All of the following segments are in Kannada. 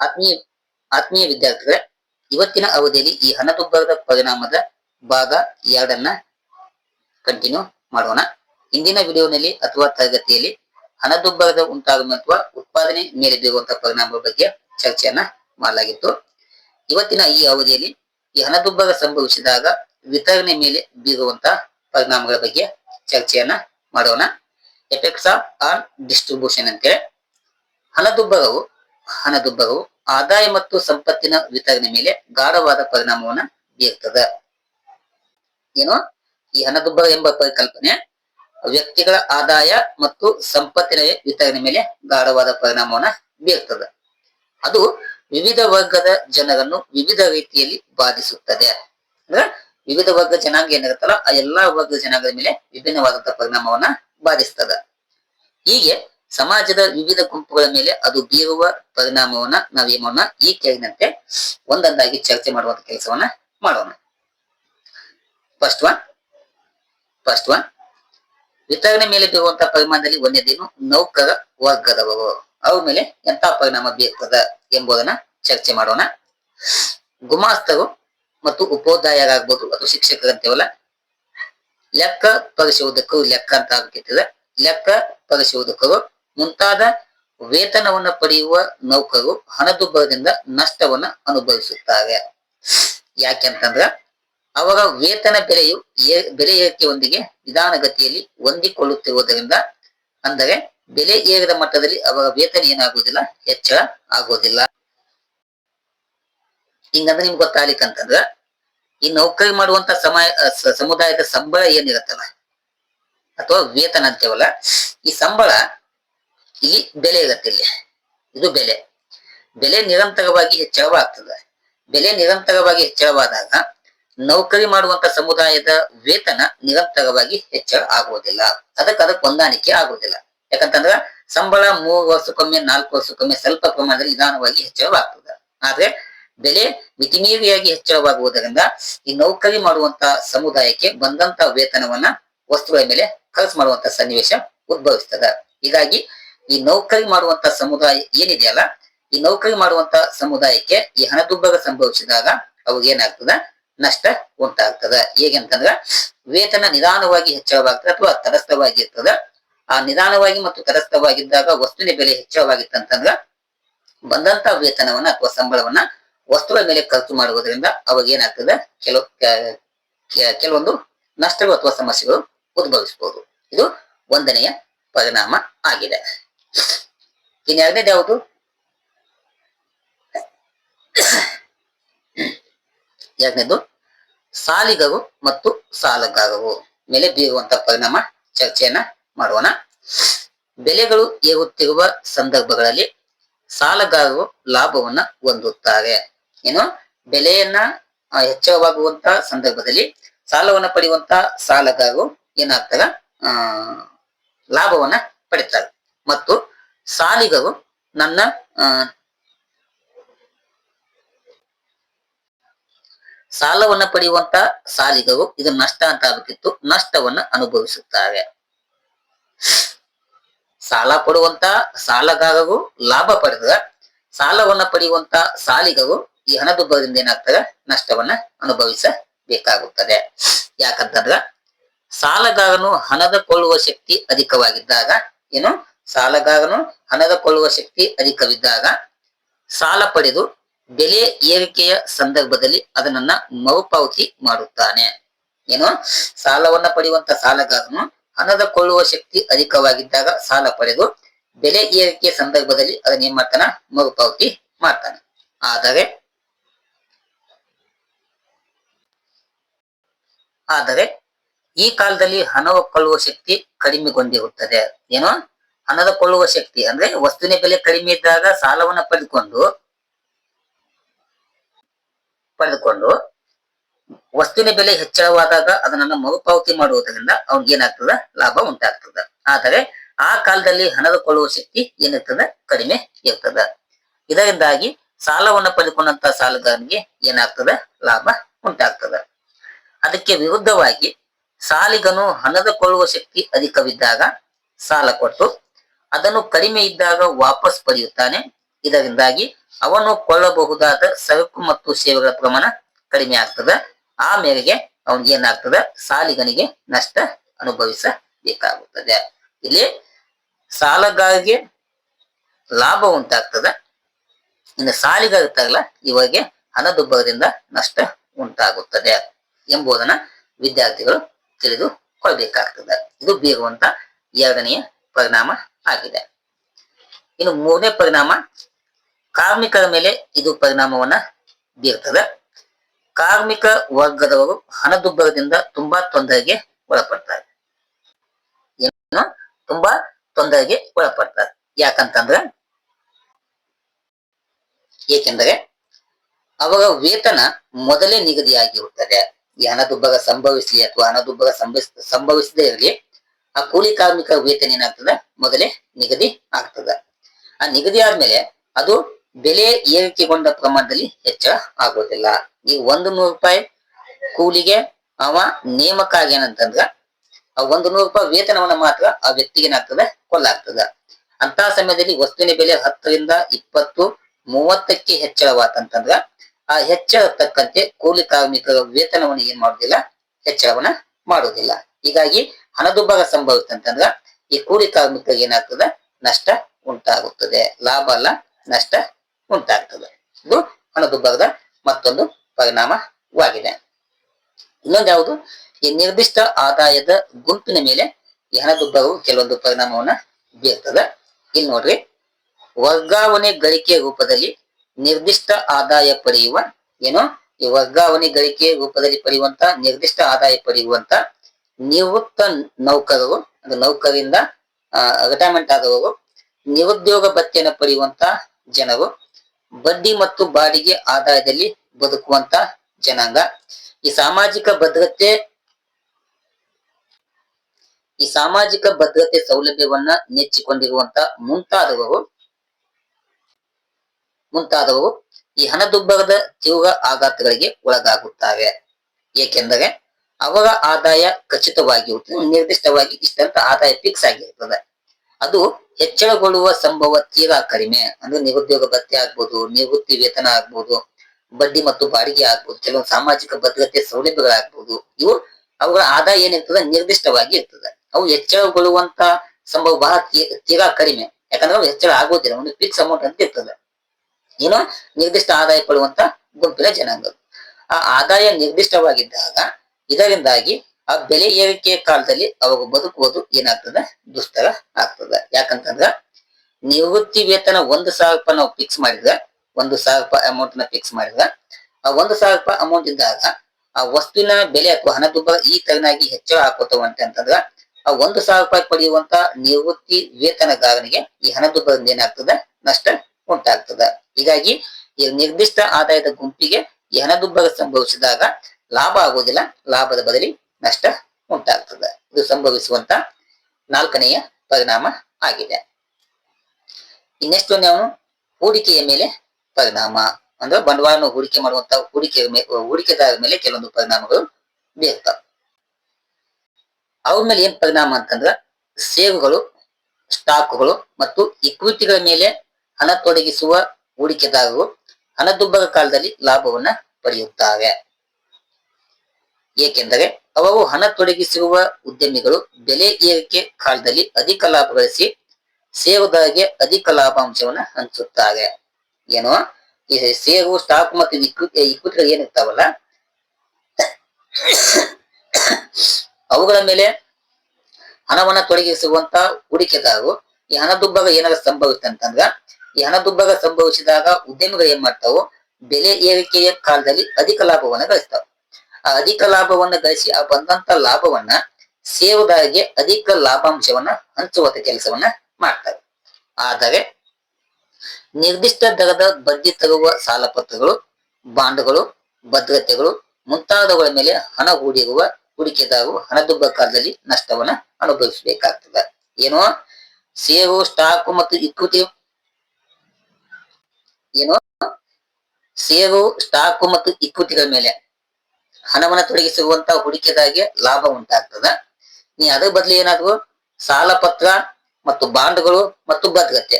ಆತ್ಮೀಯ ಆತ್ಮೀಯ ವಿದ್ಯಾರ್ಥಿಗಳೇ, ಇವತ್ತಿನ ಅವಧಿಯಲ್ಲಿ ಈ ಹಣದುಬ್ಬರದ ಪರಿಣಾಮದ ಭಾಗ ಎರಡನ್ನ ಕಂಟಿನ್ಯೂ ಮಾಡೋಣ. ಇಂದಿನ ವಿಡಿಯೋನಲ್ಲಿ ಅಥವಾ ತರಗತಿಯಲ್ಲಿ ಹಣದುಬ್ಬರದ ಉಂಟಾಗುವ ಅಥವಾ ಉತ್ಪಾದನೆ ಮೇಲೆ ಬೀರುವಂತಹ ಪರಿಣಾಮದ ಬಗ್ಗೆ ಚರ್ಚೆಯನ್ನ ಮಾಡಲಾಗಿತ್ತು. ಇವತ್ತಿನ ಈ ಅವಧಿಯಲ್ಲಿ ಈ ಹಣದುಬ್ಬರ ಸಂಭವಿಸಿದಾಗ ವಿತರಣೆ ಮೇಲೆ ಬೀರುವಂತಹ ಪರಿಣಾಮಗಳ ಬಗ್ಗೆ ಚರ್ಚೆಯನ್ನ ಮಾಡೋಣ. ಎಫೆಕ್ಟ್ಸ್ ಆಫ್ ಆನ್ ಡಿಸ್ಟ್ರಿಬ್ಯೂಷನ್ ಅಂತೇಳಿ. ಹಣದುಬ್ಬರವು ಹಣದುಬ್ಬರವು ಆದಾಯ ಮತ್ತು ಸಂಪತ್ತಿನ ವಿತರಣೆ ಮೇಲೆ ಗಾಢವಾದ ಪರಿಣಾಮವನ್ನ ಬೀರ್ತದೆ ಏನು? ಈ ಹಣದುಬ್ಬರ ಎಂಬ ಪರಿಕಲ್ಪನೆ ವ್ಯಕ್ತಿಗಳ ಆದಾಯ ಮತ್ತು ಸಂಪತ್ತಿನ ವಿತರಣೆ ಮೇಲೆ ಗಾಢವಾದ ಪರಿಣಾಮವನ್ನ ಬೀರ್ತದೆ ಅದು ವಿವಿಧ ವರ್ಗದ ಜನರನ್ನು ವಿವಿಧ ರೀತಿಯಲ್ಲಿ ಬಾಧಿಸುತ್ತದೆ. ಅಂದ್ರೆ ವಿವಿಧ ವರ್ಗ ಜನಾಂಗ ಏನಿರುತ್ತಲ್ಲ, ಆ ಎಲ್ಲಾ ವರ್ಗದ ಜನಾಂಗದ ಮೇಲೆ ವಿಭಿನ್ನವಾದಂತಹ ಪರಿಣಾಮವನ್ನ ಬಾಧಿಸ್ತದ. ಹೀಗೆ ಸಮಾಜದ ವಿವಿಧ ಗುಂಪುಗಳ ಮೇಲೆ ಅದು ಬೀರುವ ಪರಿಣಾಮವನ್ನ ನಾವೇನೋಣ ಈ ಕೆಳಗಿನಂತೆ ಒಂದೊಂದಾಗಿ ಚರ್ಚೆ ಮಾಡುವಂತ ಕೆಲಸವನ್ನ ಮಾಡೋಣ. ಫಸ್ಟ್ ಒನ್ ಫಸ್ಟ್ ಒನ್ ವಿತರಣೆ ಮೇಲೆ ಬೀರುವಂತಹ ಪರಿಮಾಣದಲ್ಲಿ ಒಂದೇದೇನು? ನೌಕರ ವರ್ಗದವರು. ಅವ್ರ ಮೇಲೆ ಎಂತ ಪರಿಣಾಮ ಬೀರ್ತದ ಎಂಬುದನ್ನ ಚರ್ಚೆ ಮಾಡೋಣ. ಗುಮಾಸ್ತರು ಮತ್ತು ಉಪೋದಾಯರಾಗ್ಬೋದು ಅಥವಾ ಶಿಕ್ಷಕರಂತೇವಲ್ಲ. ಲೆಕ್ಕ ಪರಿಶೋಧಕರು ಲೆಕ್ಕ ಅಂತ ಆಗ್ತಿರ್ತದೆ ಲೆಕ್ಕ ಪರಿಶೋಧಕರು ಮುಂತಾದ ವೇತನವನ್ನ ಪಡೆಯುವ ನೌಕರು ಹಣದುಬ್ಬರದಿಂದ ನಷ್ಟವನ್ನ ಅನುಭವಿಸುತ್ತಾರೆ. ಯಾಕೆಂತಂದ್ರ ಅವರ ವೇತನ ಬೆಲೆಯು ಬೆಲೆ ಏರಿಕೆಯೊಂದಿಗೆ ನಿಧಾನಗತಿಯಲ್ಲಿ ಹೊಂದಿಕೊಳ್ಳುತ್ತಿರುವುದರಿಂದ ಅಂದರೆ ಬೆಲೆ ಏರಿದ ಮಟ್ಟದಲ್ಲಿ ಅವರ ವೇತನ ಏನಾಗುವುದಿಲ್ಲ, ಹೆಚ್ಚಳ ಆಗುವುದಿಲ್ಲ. ಹಿಂಗಂದ್ರೆ ನಿಮ್ಗೆ ಗೊತ್ತಾಗ್ಲಿಕ್ಕಂತಂದ್ರ ಈ ನೌಕರಿ ಮಾಡುವಂತ ಸಮಯ ಸಮುದಾಯದ ಸಂಬಳ ಏನಿರುತ್ತಲ್ಲ, ಅಥವಾ ವೇತನ ಅಂತೇವಲ್ಲ, ಈ ಸಂಬಳ ಇಲ್ಲಿ ಬೆಲೆ ಇರುತ್ತೆ ಇಲ್ಲಿ ಇದು ಬೆಲೆ. ಬೆಲೆ ನಿರಂತರವಾಗಿ ಹೆಚ್ಚಳವಾಗ್ತದೆ. ಬೆಲೆ ನಿರಂತರವಾಗಿ ಹೆಚ್ಚಳವಾದಾಗ ನೌಕರಿ ಮಾಡುವಂತ ಸಮುದಾಯದ ವೇತನ ನಿರಂತರವಾಗಿ ಹೆಚ್ಚಳ ಆಗುವುದಿಲ್ಲ. ಅದಕ್ಕೆ ಅದಕ್ಕೆ ಹೊಂದಾಣಿಕೆ ಆಗುವುದಿಲ್ಲ. ಯಾಕಂತಂದ್ರ ಸಂಬಳ ಮೂರು ವರ್ಷಕ್ಕೊಮ್ಮೆ, ನಾಲ್ಕು ವರ್ಷಕ್ಕೊಮ್ಮೆ ಸ್ವಲ್ಪ ಪ್ರಮಾಣದಲ್ಲಿ ನಿಧಾನವಾಗಿ ಹೆಚ್ಚಳವಾಗ್ತದೆ. ಆದ್ರೆ ಬೆಲೆ ಮಿತಿಮೀರಿಯಾಗಿ ಹೆಚ್ಚಳವಾಗುವುದರಿಂದ ಈ ನೌಕರಿ ಮಾಡುವಂತ ಸಮುದಾಯಕ್ಕೆ ಬಂದಂತ ವೇತನವನ್ನ ವಸ್ತುಗಳ ಮೇಲೆ ಖರ್ಚು ಮಾಡುವಂತ ಸನ್ನಿವೇಶ ಉದ್ಭವಿಸ್ತದೆ. ಹೀಗಾಗಿ ಈ ನೌಕರಿ ಮಾಡುವಂತ ಸಮುದಾಯ ಏನಿದೆಯಲ್ಲ, ಈ ನೌಕರಿ ಮಾಡುವಂತ ಸಮುದಾಯಕ್ಕೆ ಈ ಹಣದುಬ್ಬರ ಸಂಭವಿಸಿದಾಗ ಅವಾಗ ಏನಾಗ್ತದ? ನಷ್ಟ ಉಂಟಾಗ್ತದ. ಹೇಗೆಂತಂದ್ರ, ವೇತನ ನಿಧಾನವಾಗಿ ಹೆಚ್ಚಳವಾಗ್ತದೆ ಅಥವಾ ತರಸ್ಥವಾಗಿರ್ತದ ಆ ನಿಧಾನವಾಗಿ ಮತ್ತು ತಟಸ್ಥವಾಗಿದ್ದಾಗ ವಸ್ತುವಿನ ಬೆಲೆ ಹೆಚ್ಚಳವಾಗಿತ್ತಂತಂದ್ರ, ಬಂದಂತ ವೇತನವನ್ನ ಅಥವಾ ಸಂಬಳವನ್ನ ವಸ್ತುಗಳ ಮೇಲೆ ಖರ್ಚು ಮಾಡುವುದರಿಂದ ಅವಾಗ ಏನಾಗ್ತದೆ? ಕೆಲವು ಕೆಲವೊಂದು ನಷ್ಟಗಳು ಅಥವಾ ಸಮಸ್ಯೆಗಳು ಉದ್ಭವಿಸಬಹುದು ಇದು ಒಂದನೆಯ ಪರಿಣಾಮ ಆಗಿದೆ. ಇನ್ನು ಎರಡನೇದು ಯಾವುದು ಎರಡನೇದು ಸಾಲಿಗರು ಮತ್ತು ಸಾಲಗಾರರು ಮೇಲೆ ಬೀರುವಂತ ಪರಿಣಾಮ, ಚರ್ಚೆಯನ್ನ ಮಾಡೋಣ. ಬೆಲೆಗಳು ಏರುತ್ತಿರುವ ಸಂದರ್ಭಗಳಲ್ಲಿ ಸಾಲಗಾರರು ಲಾಭವನ್ನ ಹೊಂದುತ್ತಾರೆ. ಏನು? ಬೆಲೆಯನ್ನ ಹೆಚ್ಚಳವಾಗುವಂತ ಸಂದರ್ಭದಲ್ಲಿ ಸಾಲವನ್ನ ಪಡೆಯುವಂತ ಸಾಲಗಾರರು ಏನಾಗ್ತಾರ? ಲಾಭವನ್ನ ಪಡಿತಾರೆ. ಮತ್ತು ಸಾಲಿಗರು ನನ್ನ ಸಾಲವನ್ನ ಪಡೆಯುವಂತ ಸಾಲಿಗರು ಇದು ನಷ್ಟ ಅಂತ ಆಗುತ್ತಿತ್ತು ನಷ್ಟವನ್ನ ಅನುಭವಿಸುತ್ತಾರೆ. ಸಾಲ ಕೊಡುವಂತ ಸಾಲಗಾರರು ಲಾಭ ಪಡೆದ, ಸಾಲವನ್ನ ಪಡೆಯುವಂತ ಸಾಲಿಗರು ಈ ಹಣದುಬ್ಬರದಿಂದ ಏನಾಗ್ತದೆ? ನಷ್ಟವನ್ನ ಅನುಭವಿಸಬೇಕಾಗುತ್ತದೆ. ಯಾಕಂತಂದ್ರ, ಸಾಲಗಾರನು ಹಣದ ಕೊಳ್ಳುವ ಶಕ್ತಿ ಅಧಿಕವಾಗಿದ್ದಾಗ ಏನು? ಸಾಲಗಾರನು ಹಣದ ಕೊಳ್ಳುವ ಶಕ್ತಿ ಅಧಿಕವಿದ್ದಾಗ ಸಾಲ ಪಡೆದು ಬೆಲೆ ಏರಿಕೆಯ ಸಂದರ್ಭದಲ್ಲಿ ಅದನ್ನ ಮರುಪಾವತಿ ಮಾಡುತ್ತಾನೆ. ಏನು? ಸಾಲವನ್ನ ಪಡೆಯುವಂತ ಸಾಲಗಾರನು ಹಣದ ಕೊಳ್ಳುವ ಶಕ್ತಿ ಅಧಿಕವಾಗಿದ್ದಾಗ ಸಾಲ ಪಡೆದು ಬೆಲೆ ಏರಿಕೆಯ ಸಂದರ್ಭದಲ್ಲಿ ಅದನ್ನ ಏನ್ ಮಾಡ್ತಾನ? ಮರುಪಾವತಿ ಮಾಡ್ತಾನೆ. ಆದರೆ ಆದರೆ ಈ ಕಾಲದಲ್ಲಿ ಹಣವ ಕೊಳ್ಳುವ ಶಕ್ತಿ ಕಡಿಮೆಗೊಂಡಿರುತ್ತದೆ. ಏನು? ಹಣದ ಕೊಳ್ಳುವ ಶಕ್ತಿ, ಅಂದ್ರೆ ವಸ್ತುವಿನ ಬೆಲೆ ಕಡಿಮೆ ಇದ್ದಾಗ ಸಾಲವನ್ನ ಪಡೆದುಕೊಂಡು ಪಡೆದುಕೊಂಡು ವಸ್ತುವಿನ ಬೆಲೆ ಹೆಚ್ಚಳವಾದಾಗ ಅದನ್ನ ಮರುಪಾವತಿ ಮಾಡುವುದರಿಂದ ಅವ್ನಿಗೆ ಏನಾಗ್ತದ? ಲಾಭ ಉಂಟಾಗ್ತದ. ಆದರೆ ಆ ಕಾಲದಲ್ಲಿ ಹಣದ ಕೊಳ್ಳುವ ಶಕ್ತಿ ಏನಿರ್ತದ? ಕಡಿಮೆ ಇರ್ತದ. ಇದರಿಂದಾಗಿ ಸಾಲವನ್ನ ಪಡೆದುಕೊಂಡಂತ ಸಾಲಗಾರನಿಗೆ ಏನಾಗ್ತದ? ಲಾಭ ಉಂಟಾಗ್ತದ. ಅದಕ್ಕೆ ವಿರುದ್ಧವಾಗಿ ಸಾಲಿಗನು ಹಣದ ಕೊಳ್ಳುವ ಶಕ್ತಿ ಅಧಿಕವಿದ್ದಾಗ ಸಾಲ ಕೊಟ್ಟು ಅದನ್ನು ಕಡಿಮೆ ಇದ್ದಾಗ ವಾಪಸ್ ಪಡೆಯುತ್ತಾನೆ. ಇದರಿಂದಾಗಿ ಅವನು ಕೊಳ್ಳಬಹುದಾದ ಸರಕು ಮತ್ತು ಸೇವೆಗಳ ಪ್ರಮಾಣ ಕಡಿಮೆ ಆಗ್ತದ. ಆ ಮೇರೆಗೆ ಅವನಿಗೆ ಏನಾಗ್ತದ? ಸಾಲಿಗನಿಗೆ ನಷ್ಟ ಅನುಭವಿಸಬೇಕಾಗುತ್ತದೆ. ಇಲ್ಲಿ ಸಾಲಗಾರರಿಗೆ ಲಾಭ ಉಂಟಾಗ್ತದ. ಇನ್ನು ಸಾಲಿಗಾರ ಇರ್ತಾರಲ್ಲ, ಇವರಿಗೆ ಹಣದುಬ್ಬರದಿಂದ ನಷ್ಟ ಉಂಟಾಗುತ್ತದೆ ಎಂಬುದನ್ನ ವಿದ್ಯಾರ್ಥಿಗಳು ತಿಳಿದುಕೊಳ್ಬೇಕಾಗ್ತದೆ. ಇದು ಬೀರುವಂತ ಎರಡನೆಯ ಪರಿಣಾಮ ಆಗಿದೆ. ಇನ್ನು ಮೂರನೇ ಪರಿಣಾಮ, ಕಾರ್ಮಿಕರ ಮೇಲೆ ಇದು ಪರಿಣಾಮವನ್ನ ಬೀರ್ತದೆ. ಕಾರ್ಮಿಕ ವರ್ಗದವರು ಹಣದುಬ್ಬರದಿಂದ ತುಂಬಾ ತೊಂದರೆಗೆ ಒಳಪಡ್ತಾರೆ ಏನು ತುಂಬಾ ತೊಂದರೆಗೆ ಒಳಪಡ್ತಾರೆ ಯಾಕಂತಂದ್ರೆ, ಏಕೆಂದರೆ ಅವರ ವೇತನ ಮೊದಲೇ ನಿಗದಿಯಾಗಿರುತ್ತದೆ. ಈ ಹಣದುಬ್ಬರ ಸಂಭವಿಸಲಿ ಅಥವಾ ಹಣದುಬ್ಬರ ಸಂಭವಿಸ, ಸಂಭವಿಸದೇ ಇರಲಿ ಆ ಕೂಲಿ ಕಾರ್ಮಿಕರ ವೇತನ ಏನಾಗ್ತದ? ಮೊದಲೇ ನಿಗದಿ ಆಗ್ತದ. ಆ ನಿಗದಿ ಆದ್ಮೇಲೆ ಅದು ಬೆಲೆ ಏರಿಕೆಗೊಂಡ ಪ್ರಮಾಣದಲ್ಲಿ ಹೆಚ್ಚಳ ಆಗೋದಿಲ್ಲ. ಈಗ ಒಂದು ನೂರು ರೂಪಾಯಿ ಕೂಲಿಗೆ ಅವ ನೇಮಕ ಏನಂತಂದ್ರ, ಆ ಒಂದು ನೂರು ರೂಪಾಯಿ ವೇತನವನ್ನ ಮಾತ್ರ ಆ ವ್ಯಕ್ತಿಗೆ ಏನಾಗ್ತದೆ? ಕೊಲ್ಲಾಗ್ತದ. ಅಂತ ಸಮಯದಲ್ಲಿ ವಸ್ತುವಿನ ಬೆಲೆ ಹತ್ತರಿಂದ ಇಪ್ಪತ್ತು, ಮೂವತ್ತಕ್ಕೆ ಹೆಚ್ಚಳವಾತಂತಂದ್ರ, ಆ ಹೆಚ್ಚಳ ತಕ್ಕಂತೆ ಕೂಲಿ ಕಾರ್ಮಿಕರ ವೇತನವನ್ನು ಏನ್ ಮಾಡುದಿಲ್ಲ? ಹೆಚ್ಚಳವನ್ನ ಮಾಡುವುದಿಲ್ಲ ಹೀಗಾಗಿ ಹಣದುಬ್ಬರ ಸಂಭವಿಸ್ತಂತಂದ್ರ ಈ ಕೂಲಿ ಕಾರ್ಮಿಕರಿಗೆ ಏನಾಗ್ತದೆ? ನಷ್ಟ ಉಂಟಾಗುತ್ತದೆ. ಲಾಭ ಅಲ್ಲ, ನಷ್ಟ ಉಂಟಾಗ್ತದೆ. ಇದು ಹಣದುಬ್ಬರದ ಮತ್ತೊಂದು ಪರಿಣಾಮವಾಗಿದೆ. ಇನ್ನೊಂದು ಯಾವುದು? ಈ ನಿರ್ದಿಷ್ಟ ಆದಾಯದ ಗುಂಪಿನ ಮೇಲೆ ಈ ಹಣದುಬ್ಬರವು ಕೆಲವೊಂದು ಪರಿಣಾಮವನ್ನ ಬೀರ್ತದೆ. ಇಲ್ಲಿ ನೋಡ್ರಿ, ವರ್ಗಾವಣೆ ಗಳಿಕೆ ರೂಪದಲ್ಲಿ ನಿರ್ದಿಷ್ಟ ಆದಾಯ ಪಡೆಯುವ, ಏನೋ? ಈ ವರ್ಗಾವಣೆ ಗಳಿಕೆ ರೂಪದಲ್ಲಿ ಪಡೆಯುವಂತ ನಿರ್ದಿಷ್ಟ ಆದಾಯ ಪಡೆಯುವಂತ ನಿವೃತ್ತ ನೌಕರರು, ಅಂದ್ರೆ ನೌಕರಿಂದ ರಿಟೈರ್ಮೆಂಟ್ ಆದವರು, ನಿರುದ್ಯೋಗ ಭತ್ಯೆಯನ್ನು ಪಡೆಯುವಂತ ಜನರು, ಬಡ್ಡಿ ಮತ್ತು ಬಾಡಿಗೆ ಆದಾಯದಲ್ಲಿ ಬದುಕುವಂತ ಜನಾಂಗ. ಈ ಸಾಮಾಜಿಕ ಭದ್ರತೆ, ಈ ಸಾಮಾಜಿಕ ಭದ್ರತೆ ಸೌಲಭ್ಯವನ್ನ ನೆಚ್ಚಿಕೊಂಡಿರುವಂತ ಮುಂತಾದವರು ಮುಂತಾದವರು ಈ ಹಣದುಬ್ಬರದ ತೀವ್ರ ಆಘಾತಗಳಿಗೆ ಒಳಗಾಗುತ್ತವೆ ಏಕೆಂದರೆ ಅವರ ಆದಾಯ ಖಚಿತವಾಗಿರುತ್ತದೆ ನಿರ್ದಿಷ್ಟವಾಗಿ ಇಷ್ಟಂತ ಆದಾಯ ಫಿಕ್ಸ್ ಆಗಿರ್ತದೆ. ಅದು ಹೆಚ್ಚಳಗೊಳ್ಳುವ ಸಂಭವ ತೀರಾ ಕಡಿಮೆ. ಅಂದ್ರೆ ನಿರುದ್ಯೋಗ ಭತ್ಯೆ ಆಗ್ಬೋದು, ನಿವೃತ್ತಿ ವೇತನ ಆಗ್ಬೋದು, ಬಡ್ಡಿ ಮತ್ತು ಬಾಡಿಗೆ ಆಗ್ಬೋದು, ಕೆಲವು ಸಾಮಾಜಿಕ ಭದ್ರತೆ ಸೌಲಭ್ಯಗಳಾಗ್ಬೋದು. ಇವು ಅವುಗಳ ಆದಾಯ ಏನಿರ್ತದೆ ನಿರ್ದಿಷ್ಟವಾಗಿ ಇರ್ತದೆ. ಅವು ಹೆಚ್ಚಳಗೊಳ್ಳುವಂತ ಸಂಭವ ಬಹಳ ತೀರಾ ಕಡಿಮೆ. ಯಾಕಂದ್ರೆ ಅವು ಹೆಚ್ಚಳ ಆಗೋದಿಲ್ಲ, ಒಂದು ಫಿಕ್ಸ್ ಅಮೌಂಟ್ ಅಂತ ಇರ್ತದೆ. ಏನೋ ನಿರ್ದಿಷ್ಟ ಆದಾಯ ಪಡುವಂತ ಗುಂಪಿನ ಜನಾಂಗ. ಆ ಆದಾಯ ನಿರ್ದಿಷ್ಟವಾಗಿದ್ದಾಗ ಇದರಿಂದಾಗಿ ಆ ಬೆಲೆ ಏರಿಕೆಯ ಕಾಲದಲ್ಲಿ ಅವಾಗ ಬದುಕುವುದು ಏನಾಗ್ತದೆ? ದುಸ್ತರ ಆಗ್ತದೆ. ಯಾಕಂತಂದ್ರ ನಿವೃತ್ತಿ ವೇತನ ಒಂದು ಸಾವಿರ ರೂಪಾಯಿ ನಾವು ಫಿಕ್ಸ್ ಮಾಡಿದ್ರೆ, ಒಂದು ಸಾವಿರ ರೂಪಾಯಿ ಅಮೌಂಟ್ನ ಫಿಕ್ಸ್ ಮಾಡಿದ್ರೆ, ಆ ಒಂದು ಸಾವಿರ ರೂಪಾಯಿ ಅಮೌಂಟ್ ಇದ್ದಾಗ ಆ ವಸ್ತುವಿನ ಬೆಲೆ ಅಥವಾ ಹಣದುಬ್ಬರ ಈ ತರನಾಗಿ ಹೆಚ್ಚಳ ಹಾಕೋತವ ಅಂತಂದ್ರ, ಆ ಒಂದು ಸಾವಿರ ರೂಪಾಯಿ ಪಡೆಯುವಂತ ನಿವೃತ್ತಿ ವೇತನಗಾರನಿಗೆ ಈ ಹಣದುಬ್ಬರದಿಂದ ಏನಾಗ್ತದೆ? ನಷ್ಟ ಉಂಟಾಗ್ತದೆ. ಹೀಗಾಗಿ ಈ ನಿರ್ದಿಷ್ಟ ಆದಾಯದ ಗುಂಪಿಗೆ ಈ ಹಣದುಬ್ಬರ ಸಂಭವಿಸಿದಾಗ ಲಾಭ ಆಗುವುದಿಲ್ಲ, ಲಾಭದ ಬದಲಿ ನಷ್ಟ ಉಂಟಾಗ್ತದೆ. ಇದು ಸಂಭವಿಸುವಂತ ನಾಲ್ಕನೆಯ ಪರಿಣಾಮ ಆಗಿದೆ. ಇನ್ನೆಷ್ಟು ನಾವು ಹೂಡಿಕೆಯ ಮೇಲೆ ಪರಿಣಾಮ, ಅಂದ್ರೆ ಬಂಡವಾಳವನ್ನು ಹೂಡಿಕೆ ಮಾಡುವಂತ ಹೂಡಿಕೆ ಹೂಡಿಕೆದಾರರ ಮೇಲೆ ಕೆಲವೊಂದು ಪರಿಣಾಮಗಳು ಬೀರ್ತವೆ. ಅವ್ರ ಮೇಲೆ ಏನ್ ಪರಿಣಾಮ ಅಂತಂದ್ರ ಸೇವ್ಗಳು, ಸ್ಟಾಕ್ಗಳು ಮತ್ತು ಇಕ್ವಿಟಿಗಳ ಮೇಲೆ ಹಣ ತೊಡಗಿಸುವ ಹೂಡಿಕೆದಾರರು ಹಣದುಬ್ಬರ ಕಾಲದಲ್ಲಿ ಲಾಭವನ್ನ ಪಡೆಯುತ್ತಾರೆ. ಏಕೆಂದರೆ ಅವರು ಹಣ ತೊಡಗಿಸಿರುವ ಉದ್ಯಮಿಗಳು ಬೆಲೆ ಏರಿಕೆ ಕಾಲದಲ್ಲಿ ಅಧಿಕ ಲಾಭ ಗಳಿಸಿ ಸೇರುವುದಾಗಿ ಅಧಿಕ ಲಾಭಾಂಶವನ್ನ ಹಂಚುತ್ತಾರೆ. ಏನೋ? ಈ ಸೇರು, ಸ್ಟಾಕ್ ಮತ್ತು ಇಕ್ವಿಟಿ ಇಕ್ವಿಟಿಗಳು ಏನಿರ್ತಾವಲ್ಲ? ಅವುಗಳ ಮೇಲೆ ಹಣವನ್ನ ತೊಡಗಿಸುವಂತ ಹೂಡಿಕೆದಾರರು ಈ ಹಣದುಬ್ಬರ ಏನಾದ್ರು ಸಂಭವಿಸುತ್ತೆ ಅಂತಂದ್ರ ಈ ಹಣದುಬ್ಬರ ಸಂಭವಿಸಿದಾಗ ಉದ್ಯಮಿಗಳು ಏನ್ ಮಾಡ್ತಾವು? ಬೆಲೆ ಏರಿಕೆಯ ಕಾಲದಲ್ಲಿ ಅಧಿಕ ಲಾಭವನ್ನ ಗಳಿಸ್ತಾವ. ಆ ಅಧಿಕ ಲಾಭವನ್ನ ಗಳಿಸಿ ಆ ಬಂದಂತ ಲಾಭವನ್ನ ಷೇರುದಾರರಿಗೆ ಅಧಿಕ ಲಾಭಾಂಶವನ್ನ ಹಂಚುವಂತ ಕೆಲಸವನ್ನ ಮಾಡ್ತಾರೆ. ಆದರೆ ನಿರ್ದಿಷ್ಟ ದರದ ಬಡ್ಡಿ ತರುವ ಸಾಲಪತ್ರಗಳು ಬಾಂಡ್ಗಳು, ಭದ್ರತೆಗಳು ಮುಂತಾದವುಗಳ ಮೇಲೆ ಹಣ ಹೂಡಿರುವ ಹೂಡಿಕೆದಾರರು ಹಣದುಬ್ಬರ ಕಾಲದಲ್ಲಿ ನಷ್ಟವನ್ನ ಅನುಭವಿಸಬೇಕಾಗ್ತದೆ. ಏನೋ ಸೇವು ಸ್ಟಾಕ್ ಮತ್ತು ಇಕ್ವಿಟಿ ಏನೋ ಸೇರು ಸ್ಟಾಕ್ ಮತ್ತು ಇಕ್ವಿಟಿಗಳ ಮೇಲೆ ಹಣವನ್ನ ತೊಡಗಿಸಿರುವಂತಹ ಹೂಡಿಕೆದಾಗೆ ಲಾಭ ಉಂಟಾಗ್ತದ. ನೀ ಅದ್ರ ಬದಲು ಏನಾದ್ರು ಸಾಲ ಪತ್ರ ಮತ್ತು ಬಾಂಡ್ಗಳು ಮತ್ತು ಭದ್ರತೆ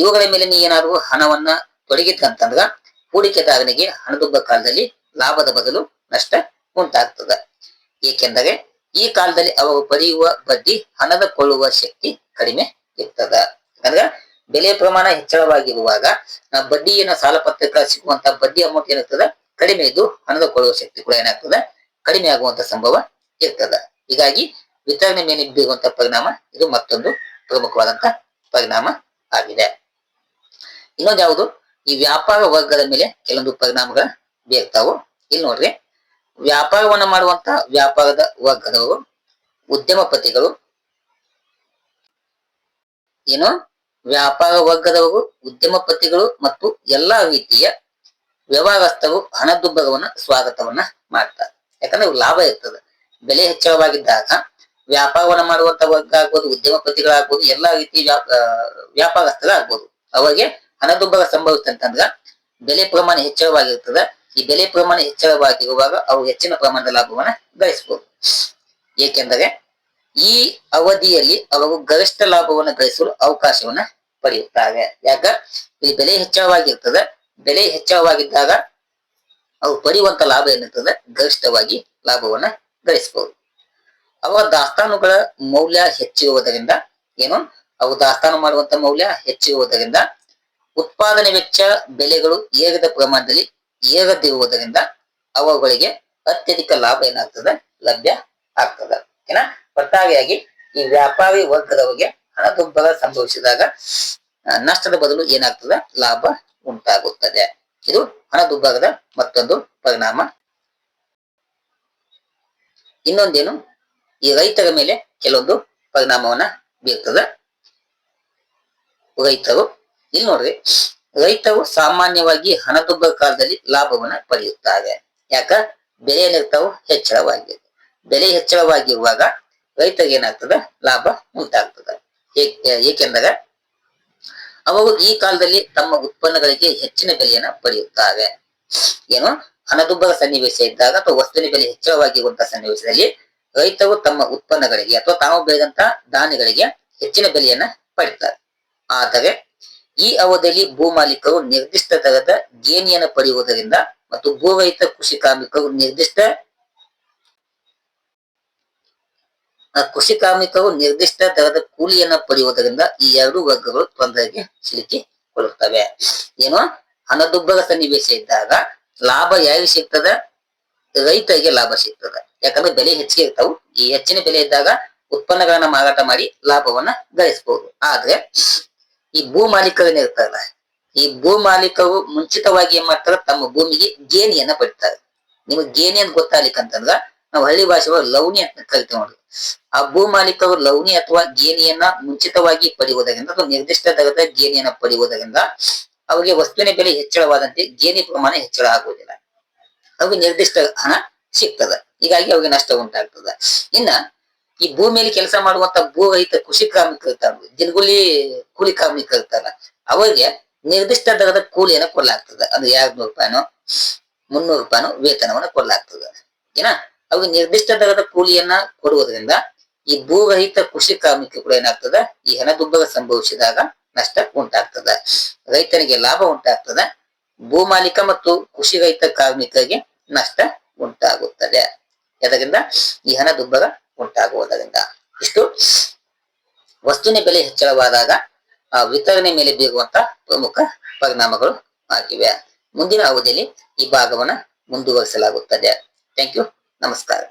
ಇವುಗಳ ಮೇಲೆ ನೀ ಏನಾದ್ರು ಹಣವನ್ನ ತೊಡಗಿದ್ದಂತಂದ್ರ ಹೂಡಿಕೆದಾರನಿಗೆ ಹಣದುಬ್ಬ ಕಾಲದಲ್ಲಿ ಲಾಭದ ಬದಲು ನಷ್ಟ ಉಂಟಾಗ್ತದ. ಏಕೆಂದರೆ ಈ ಕಾಲದಲ್ಲಿ ಅವರು ಪಡೆಯುವ ಬಡ್ಡಿ ಹಣದ ಕೊಳ್ಳುವ ಶಕ್ತಿ ಕಡಿಮೆ ಇರ್ತದ. ಅಂದ್ರೆ ಬೆಲೆ ಪ್ರಮಾಣ ಹೆಚ್ಚಳವಾಗಿರುವಾಗ ಬಡ್ಡಿಯನ್ನು ಸಾಲ ಪತ್ರಕ್ಕೆ ಸಿಗುವಂತ ಬಡ್ಡಿ ಅಮೌಂಟ್ ಏನಾಗ್ತದ ಕಡಿಮೆ ಇದ್ದು ಹಣದ ಕೊಡುವ ಶಕ್ತಿ ಕೂಡ ಏನಾಗ್ತದೆ? ಕಡಿಮೆ ಆಗುವಂತ ಸಂಭವ ಇರ್ತದೆ. ಹೀಗಾಗಿ ವಿತರಣೆ ಮೇಲೆ ಬೀರುವಂತ ಪರಿಣಾಮ ಇದು ಮತ್ತೊಂದು ಪ್ರಮುಖವಾದಂತ ಪರಿಣಾಮ ಆಗಿದೆ. ಇನ್ನೊಂದು ಯಾವುದು? ಈ ವ್ಯಾಪಾರ ವರ್ಗದ ಮೇಲೆ ಕೆಲವೊಂದು ಪರಿಣಾಮಗಳು ಬೀರ್ತಾವು. ಇಲ್ಲಿ ನೋಡ್ರಿ. ವ್ಯಾಪಾರವನ್ನ ಮಾಡುವಂತ ವ್ಯಾಪಾರದ ವರ್ಗದವರು, ಉದ್ಯಮಪತಿಗಳು, ಏನು? ವ್ಯಾಪಾರ ವರ್ಗದವರು, ಉದ್ಯಮಪತಿಗಳು ಮತ್ತು ಎಲ್ಲಾ ರೀತಿಯ ವ್ಯವಹಾರಸ್ಥರು ಹಣದುಬ್ಬರವನ್ನ ಸ್ವಾಗತವನ್ನ ಮಾಡ್ತಾರೆ. ಯಾಕಂದ್ರೆ ಲಾಭ ಇರ್ತದೆ. ಬೆಲೆ ಹೆಚ್ಚಳವಾಗಿದ್ದಾಗ ವ್ಯಾಪಾರವನ್ನು ಮಾಡುವಂತ ವರ್ಗ ಆಗ್ಬೋದು, ಉದ್ಯಮಪತಿಗಳಾಗ್ಬೋದು, ಎಲ್ಲಾ ರೀತಿ ವ್ಯಾಪ ವ್ಯಾಪಾರಸ್ಥರಾಗ್ಬೋದು. ಅವರಿಗೆ ಹಣದುಬ್ಬರ ಸಂಭವಿಸ್ತಂತಂದ್ರ ಬೆಲೆ ಪ್ರಮಾಣ ಹೆಚ್ಚಳವಾಗಿರ್ತದೆ. ಈ ಬೆಲೆ ಪ್ರಮಾಣ ಹೆಚ್ಚಳವಾಗಿರುವಾಗ ಅವು ಹೆಚ್ಚಿನ ಪ್ರಮಾಣದ ಲಾಭವನ್ನ ಗಳಿಸಬಹುದು ಏಕೆಂದರೆ ಈ ಅವಧಿಯಲ್ಲಿ ಅವರು ಗರಿಷ್ಠ ಲಾಭವನ್ನು ಗಳಿಸಲು ಅವಕಾಶವನ್ನ ಪಡೆಯುತ್ತಾರೆ. ಯಾಕ? ಈ ಬೆಲೆ ಹೆಚ್ಚಳವಾಗಿರ್ತದೆ. ಬೆಲೆ ಹೆಚ್ಚಳವಾಗಿದ್ದಾಗ ಅವು ಪಡೆಯುವಂತ ಲಾಭ ಏನಿರ್ತದೆ ಗರಿಷ್ಠವಾಗಿ ಲಾಭವನ್ನ ಗಳಿಸಬಹುದು. ಅವ ದಾಸ್ತಾನುಗಳ ಮೌಲ್ಯ ಹೆಚ್ಚಿರುವುದರಿಂದ ಏನು? ಅವು ದಾಸ್ತಾನು ಮಾಡುವಂತ ಮೌಲ್ಯ ಹೆಚ್ಚಿರುವುದರಿಂದ ಉತ್ಪಾದನೆ ವೆಚ್ಚ ಬೆಲೆಗಳು ಏರಿದ ಪ್ರಮಾಣದಲ್ಲಿ ಏರದಿರುವುದರಿಂದ ಅವುಗಳಿಗೆ ಅತ್ಯಧಿಕ ಲಾಭ ಏನಾಗ್ತದೆ? ಲಭ್ಯ ಆಗ್ತದೆ. ಏನ? ಒಟ್ಟಾರೆಯಾಗಿ ಈ ವ್ಯಾಪಾರಿ ವರ್ಗದವರಿಗೆ ಹಣದುಬ್ಬರ ಸಂಭವಿಸಿದಾಗ ನಷ್ಟದ ಬದಲು ಏನಾಗ್ತದೆ? ಲಾಭ ಉಂಟಾಗುತ್ತದೆ. ಇದು ಹಣದುಬ್ಬರದ ಮತ್ತೊಂದು ಪರಿಣಾಮ. ಇನ್ನೊಂದೇನು? ಈ ರೈತರ ಮೇಲೆ ಕೆಲವೊಂದು ಪರಿಣಾಮವನ್ನ ಬೀರ್ತದ. ರೈತರು, ಇಲ್ಲಿ ನೋಡ್ರಿ, ರೈತರು ಸಾಮಾನ್ಯವಾಗಿ ಹಣದುಬ್ಬರ ಕಾಲದಲ್ಲಿ ಲಾಭವನ್ನ ಪಡೆಯುತ್ತಾರೆ. ಯಾಕ? ಬೆಲೆ ಏನಿರ್ತಾವು ಹೆಚ್ಚಳವಾಗಿ ಬೆಲೆ ಹೆಚ್ಚಳವಾಗಿರುವಾಗ ರೈತರಿಗೆ ಏನಾಗ್ತದೆ? ಲಾಭ ಉಂಟಾಗ್ತದೆ. ಏಕ ಏಕೆಂದರೆ ಅವರು ಈ ಕಾಲದಲ್ಲಿ ತಮ್ಮ ಉತ್ಪನ್ನಗಳಿಗೆ ಹೆಚ್ಚಿನ ಬೆಲೆಯನ್ನ ಪಡೆಯುತ್ತಾರೆ. ಏನು? ಹಣದುಬ್ಬರ ಸನ್ನಿವೇಶ ಇದ್ದಾಗ ಅಥವಾ ವಸ್ತುವಿನ ಬೆಲೆ ಹೆಚ್ಚಳವಾಗಿರುವಂತಹ ಸನ್ನಿವೇಶದಲ್ಲಿ ರೈತರು ತಮ್ಮ ಉತ್ಪನ್ನಗಳಿಗೆ ಅಥವಾ ತಾವು ಬೆಳೆದಂತ ಧಾನ್ಯಗಳಿಗೆ ಹೆಚ್ಚಿನ ಬೆಲೆಯನ್ನ ಪಡಿತಾರೆ. ಆದರೆ ಈ ಅವಧಿಯಲ್ಲಿ ಭೂ ಮಾಲೀಕರು ನಿರ್ದಿಷ್ಟ ತರದ ಗೇಣಿಯನ್ನು ಪಡೆಯುವುದರಿಂದ ಮತ್ತು ಭೂರಹಿತ ಕೃಷಿ ಕಾರ್ಮಿಕರು ನಿರ್ದಿಷ್ಟ ಆ, ಕೃಷಿ ಕಾರ್ಮಿಕರು ನಿರ್ದಿಷ್ಟ ದರದ ಕೂಲಿಯನ್ನ ಪಡೆಯುವುದರಿಂದ ಈ ಎರಡು ವರ್ಗಗಳು ತೊಂದರೆಗೆ ಸಿಲುಕಿಕೊಳ್ಳುತ್ತವೆ ಏನು? ಹಣದುಬ್ಬರ ಸನ್ನಿವೇಶ ಇದ್ದಾಗ ಲಾಭ ಯಾರಿಗೆ ಸಿಗ್ತದ? ರೈತರಿಗೆ ಲಾಭ ಸಿಗ್ತದೆ. ಯಾಕಂದ್ರೆ ಬೆಲೆ ಹೆಚ್ಚಿಗೆ ಇರ್ತಾವು. ಈ ಹೆಚ್ಚಿನ ಬೆಲೆ ಇದ್ದಾಗ ಉತ್ಪನ್ನಗಳನ್ನ ಮಾರಾಟ ಮಾಡಿ ಲಾಭವನ್ನ ಗಳಿಸಬಹುದು ಆದ್ರೆ ಈ ಭೂ ಮಾಲೀಕರನ್ನ ಇರ್ತಾರಲ್ಲ ಈ ಭೂ ಮಾಲೀಕರು ಮುಂಚಿತವಾಗಿ ಏನ್ ಮಾಡ್ತಾರ? ತಮ್ಮ ಭೂಮಿಗೆ ಗೇಣಿಯನ್ನ ಪಡಿತಾರೆ. ನಿಮಗೆ ಗೇಣಿ ಅಂತ ಗೊತ್ತಾಗ್ಲಿಕ್ಕಂತಂದ್ರ ನಾವು ಹಳ್ಳಿ ಭಾಷೆ ಲವಣಿ ಅಂತ ಕರಿತೇವೆ ನೋಡ್ರಿ. ಆ ಭೂ ಮಾಲೀಕರು ಲವಣಿ ಅಥವಾ ಗೇಣಿಯನ್ನ ಮುಂಚಿತವಾಗಿ ಪಡೆಯುವುದರಿಂದ ಅಥವಾ ನಿರ್ದಿಷ್ಟ ದರದ ಗೇಣಿಯನ್ನ ಪಡೆಯುವುದರಿಂದ ಅವರಿಗೆ ವಸ್ತುವಿನ ಬೆಲೆ ಹೆಚ್ಚಳವಾದಂತೆ ಗೇಣಿ ಪ್ರಮಾಣ ಹೆಚ್ಚಳ ಆಗುವುದಿಲ್ಲ. ಅವ್ರಿಗೆ ನಿರ್ದಿಷ್ಟ ಹಣ ಸಿಗ್ತದೆ. ಹೀಗಾಗಿ ಅವ್ರಿಗೆ ನಷ್ಟ ಉಂಟಾಗ್ತದ. ಇನ್ನ ಈ ಭೂಮಿಯಲ್ಲಿ ಕೆಲಸ ಮಾಡುವಂತ ಭೂ ರಹಿತ ಕೃಷಿ ಕಾರ್ಮಿಕರು ಇರ್ತಾರೆ ದಿನಗೂಲಿ ಕೂಲಿ ಕಾರ್ಮಿಕರು ಇರ್ತಾರ ಅವರಿಗೆ ನಿರ್ದಿಷ್ಟ ದರದ ಕೂಲಿಯನ್ನು ಕೊಡಲಾಗ್ತದೆ. ಅದು ಎರಡ್ನೂರು ರೂಪಾಯಿನೋ, ಮುನ್ನೂರು ರೂಪಾಯಿನೋ ವೇತನವನ್ನು ಕೊಡಲಾಗ್ತದೆ. ಏನ? ಅವ್ರಿಗೆ ನಿರ್ದಿಷ್ಟ ದರದ ಕೂಲಿಯನ್ನ ಕೊಡುವುದರಿಂದ ಈ ಭೂರಹಿತ ಕೃಷಿ ಕಾರ್ಮಿಕರು ಕೂಡ ಏನಾಗ್ತದ? ಈ ಹಣದುಬ್ಬರ ಸಂಭವಿಸಿದಾಗ ನಷ್ಟ ಉಂಟಾಗ್ತದ. ರೈತನಿಗೆ ಲಾಭ ಉಂಟಾಗ್ತದ. ಭೂ ಮಾಲೀಕ ಮತ್ತು ಕೃಷಿ ರಹಿತ ಕಾರ್ಮಿಕರಿಗೆ ನಷ್ಟ ಉಂಟಾಗುತ್ತದೆ. ಇದರಿಂದ ಈ ಹಣದುಬ್ಬರ ಉಂಟಾಗುವುದರಿಂದ. ಇಷ್ಟು. ವಸ್ತುವಿನ ಬೆಲೆ ಹೆಚ್ಚಳವಾದಾಗ, ಆ ವಿತರಣೆ ಮೇಲೆ ಬೀರುವಂತ ಪ್ರಮುಖ ಪರಿಣಾಮಗಳು ಆಗಿವೆ. ಮುಂದಿನ ಅವಧಿಯಲ್ಲಿ ಈ ಭಾಗವನ್ನ ಮುಂದುವರಿಸಲಾಗುತ್ತದೆ. ಥ್ಯಾಂಕ್ ಯು നമസ്കാരം